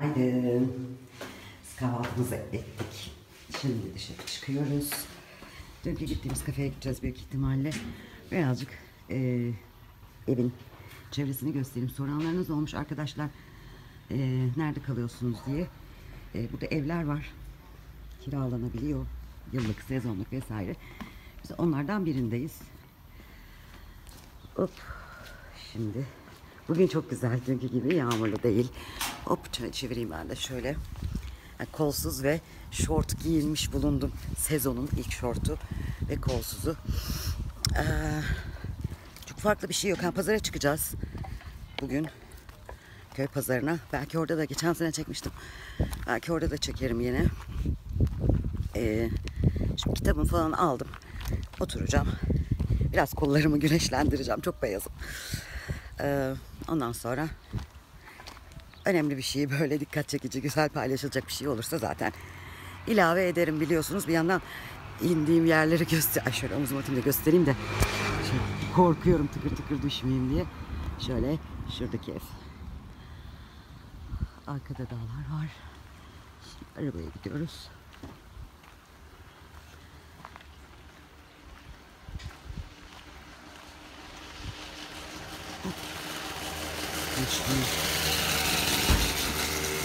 Günaydın. Biz kahvaltımızı ettik. Şimdi dışarı çıkıyoruz. Dünkü gittiğimiz kafeye gideceğiz büyük ihtimalle. Birazcık eee, evin çevresini göstereyim. Soranlarınız olmuş arkadaşlar. eee, nerede kalıyorsunuz diye. Eee, burada evler var. Kiralanabiliyor. Yıllık, sezonluk vesaire. Biz onlardan birindeyiz. Hop. Şimdi bugün çok güzel dünkü gibi yağmurlu değil. Hop çevireyim ben de şöyle. Yani kolsuz ve şort giyinmiş bulundum. Sezonun ilk şortu ve kolsuzu. Ee, çok farklı bir şey yok. Ha, pazara çıkacağız. Bugün köy pazarına. Belki orada da geçen sene çekmiştim. Belki orada da çekerim yine. Ee, şimdi kitabımı falan aldım. Oturacağım. Biraz kollarımı güneşlendireceğim. Çok beyazım. Ee, ondan sonra önemli bir şey böyle dikkat çekici, güzel paylaşılacak bir şey olursa zaten ilave ederim biliyorsunuz. Bir yandan indiğim yerleri göster. Ay şöyle omuzuma atayım da göstereyim de şey, korkuyorum tıkır tıkır düşmeyeyim diye. Şöyle şuradaki ev. Arkada dağlar var. Şimdi arabaya gidiyoruz. Geçtim.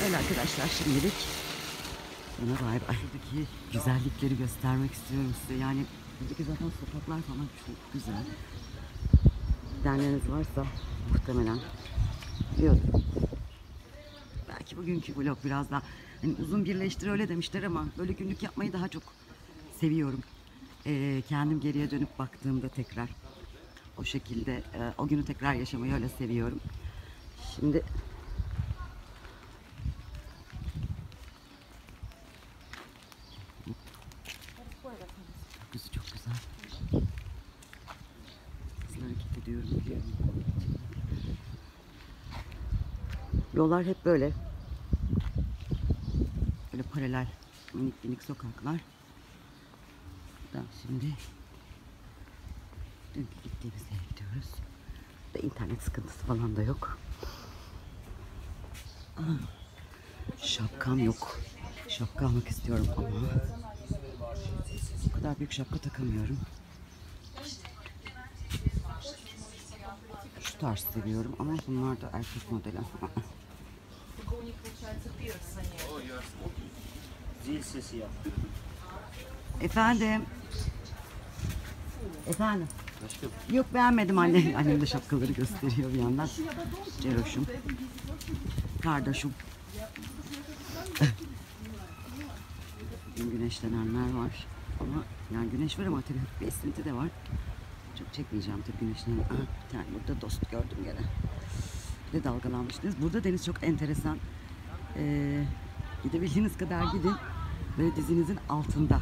Öyle arkadaşlar şimdilik. Buna bay bay. Buradaki güzellikleri göstermek istiyorum size. Yani buradaki zaten sokaklar falan çok güzel. Gidenleriniz varsa muhtemelen biliyordur. Belki bugünkü vlog biraz daha hani uzun birleştir öyle demişler ama böyle günlük yapmayı daha çok seviyorum. Ee, kendim geriye dönüp baktığımda tekrar o şekilde e, o günü tekrar yaşamayı öyle seviyorum. Şimdi Gökyüzü çok güzel. Hızlı hareket ediyorum. Yollar hep böyle. Böyle paralel minik minik sokaklar. Da şimdi dünkü gittiğimiz yere gidiyoruz. Da internet sıkıntısı falan da yok. Şapkam yok. Şapka almak istiyorum ama bu kadar büyük şapka takamıyorum. Şu tarz seviyorum ama bunlar da erkek modeli. Zil sesi yap. Efendim. Efendim. Yok beğenmedim anne. Annem de şapkaları gösteriyor bir yandan. Ceroş'um. Kardeşim. Bugün güneşlenenler var. Ama yani güneş var ama tabii bir esinti de var. Çok çekmeyeceğim tabii güneşlenen. Aha, bir tane burada dost gördüm gene. Bir de dalgalanmıştınız. Burada deniz çok enteresan. Ee, gidebildiğiniz kadar gidin. Böyle dizinizin altında.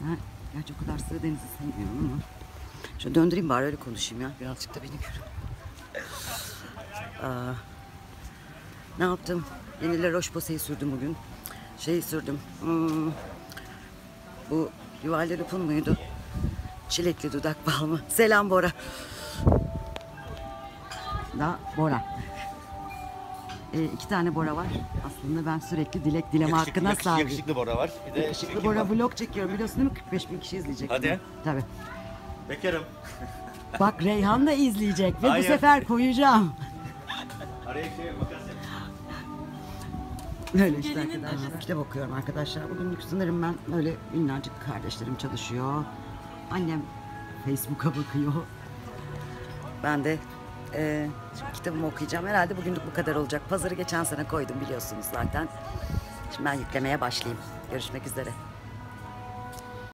Ha, gerçi o kadar sığ denizi sevmiyorum ama. Şöyle döndüreyim bari öyle konuşayım ya. Birazcık da beni. Aa, ne yaptım? Yeni La Roche-Posay'i sürdüm bugün. Şey sürdüm. Hmm, bu Rivalde Lupun muydu? Çilekli dudak balmı. Selam Bora. Da Bora. Ee, iki tane Bora var. Aslında ben sürekli dilek dileme hakkına yakışıklı, sahibim. yakışıklı Bora var. Bir de Yakışıklı Bora var? vlog çekiyorum biliyorsun değil mi? 45 bin kişi izleyecek. Hadi. bunu. Tabii. Bekarım. Bak Reyhan da izleyecek ve Hayır. bu sefer koyacağım. Araya şey makas. Öyle işte arkadaşlar. Kitap okuyorum arkadaşlar. Bugünlük sınırım ben öyle minnacık kardeşlerim çalışıyor. Annem Facebook'a bakıyor. Ben de e, şimdi kitabımı okuyacağım. Herhalde bugünlük bu kadar olacak. Pazarı geçen sene koydum biliyorsunuz zaten. Şimdi ben yüklemeye başlayayım. Görüşmek üzere.